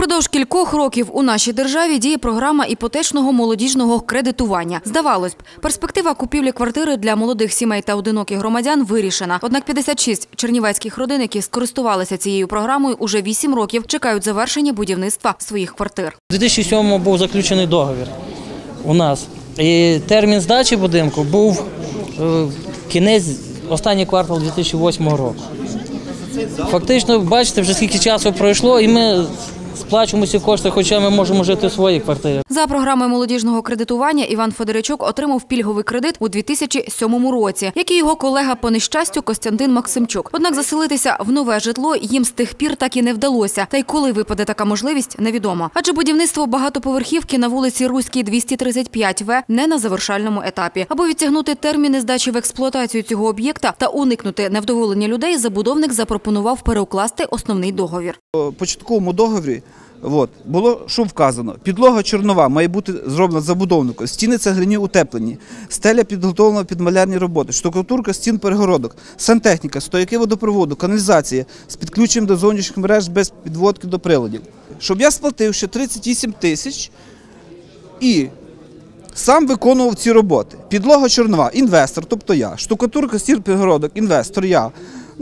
Упродовж кількох років у нашій державі діє програма іпотечного молодіжного кредитування. Здавалось б, перспектива купівлі квартири для молодих сімей та одиноких громадян вирішена. Однак 56 чернівецьких родин, які скористувалися цією програмою, уже 8 років чекають завершення будівництва своїх квартир. У 2007-му був заключений договір у нас. І термін здачі будинку був е, кінець, останній квартал 2008 року. Фактично, бачите, вже скільки часу пройшло, і ми сплачуємо ці кошти, хоча ми можемо жити в своїй квартирі. За програмою молодіжного кредитування Іван Федоричук отримав пільговий кредит у 2007 році, як і його колега по нещастю Костянтин Максимчук. Однак заселитися в нове житло їм з тих пір так і не вдалося. Та й коли випаде така можливість, невідомо. Адже будівництво багатоповерхівки на вулиці Руській 235 В не на завершальному етапі. Аби відтягнути терміни здачі в експлуатацію цього об'єкта та уникнути невдоволення людей, забудовник запропонував переукласти основний договір. У початковому договорі от, було, що вказано. Підлога чорнова має бути зроблена забудовником, стіни цегляні утеплені, стеля підготовлена під малярні роботи, штукатурка стін перегородок, сантехніка, стояки водопроводу, каналізація з підключенням до зовнішніх мереж без підводки до приладів. Щоб я сплатив ще 38 тисяч і сам виконував ці роботи. Підлога чорнова, інвестор, тобто я, штукатурка стін перегородок, інвестор, я.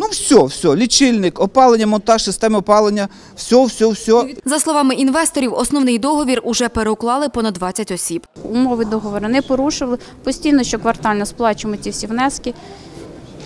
Ну все, все, лічильник, опалення, монтаж системи опалення, все, все, все. За словами інвесторів, основний договір уже переуклали понад 20 осіб. умови договору не порушували. Постійно щоквартально сплачуємо ці всі внески.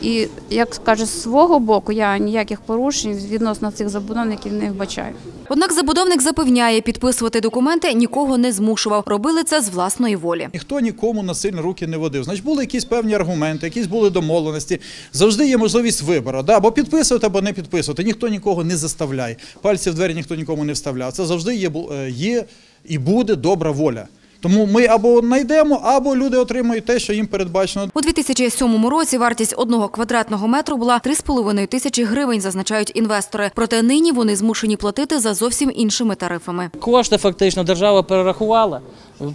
І, як каже, з свого боку я ніяких порушень відносно цих забудовників не вбачаю. Однак забудовник запевняє, підписувати документи нікого не змушував. Робили це з власної волі. Ніхто нікому насильно руки не водив. Значить, були якісь певні аргументи, якісь були домовленості. Завжди є можливість вибору. Да? Або підписувати, або не підписувати. Ніхто нікого не заставляє. Пальці в двері ніхто нікому не вставляв. Це завжди є, е, є і буде добра воля. Тому ми або знайдемо, або люди отримують те, що їм передбачено. У 2007 році вартість одного квадратного метру була 3,5 тисячі гривень, зазначають інвестори. Проте нині вони змушені платити за зовсім іншими тарифами. Кошти фактично держава перерахувала.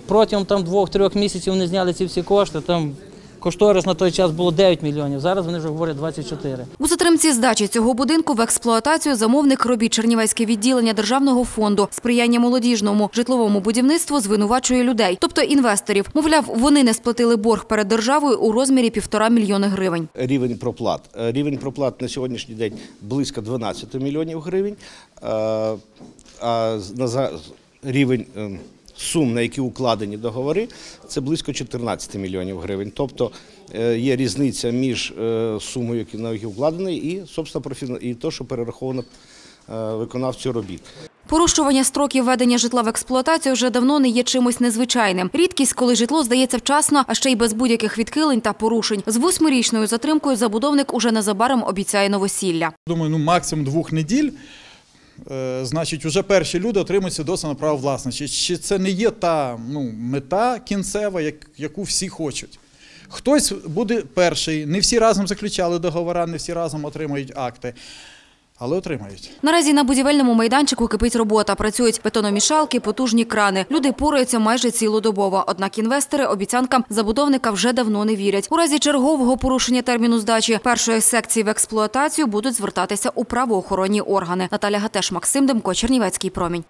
Протягом там двох-трьох місяців вони зняли ці всі кошти. Там кошторис на той час було 9 мільйонів. Зараз вони вже говорять 24. У затримці здачі цього будинку в експлуатацію замовник робіт Чернівецьке відділення державного фонду сприяння молодіжному житловому будівництву звинувачує людей, тобто інвесторів. Мовляв, вони не сплатили борг перед державою у розмірі півтора мільйони гривень. рівень проплат. Е, Рівень проплат на сьогоднішній день близько 12 мільйонів гривень, Е, а на за- рівень е, сум, на які укладені договори, це близько 14 мільйонів гривень. Тобто е, є різниця між е, сумою, які- на які укладені, і, собственно, і то, що перераховано е, виконавцю робіт. Порушування строків ведення житла в експлуатацію вже давно не є чимось незвичайним. Рідкість, коли житло здається вчасно, а ще й без будь-яких відхилень та порушень. З восьмирічною затримкою забудовник уже незабаром обіцяє новосілля. Думаю, ну максимум двох неділь. Е, Значить, вже перші люди отримують свідоцтво на право власності. Чи це не є та ну, мета кінцева, як, яку всі хочуть? Хтось буде перший, не всі разом заключали договори, не всі разом отримають акти, але отримають. Наразі на будівельному майданчику кипить робота. Працюють бетономішалки, потужні крани. Люди пораються майже цілодобово. Однак інвестори обіцянкам забудовника вже давно не вірять. У разі чергового порушення терміну здачі першої секції в експлуатацію будуть звертатися у правоохоронні органи. Наталя Гатеш, Максим Демко, Чернівецький промінь.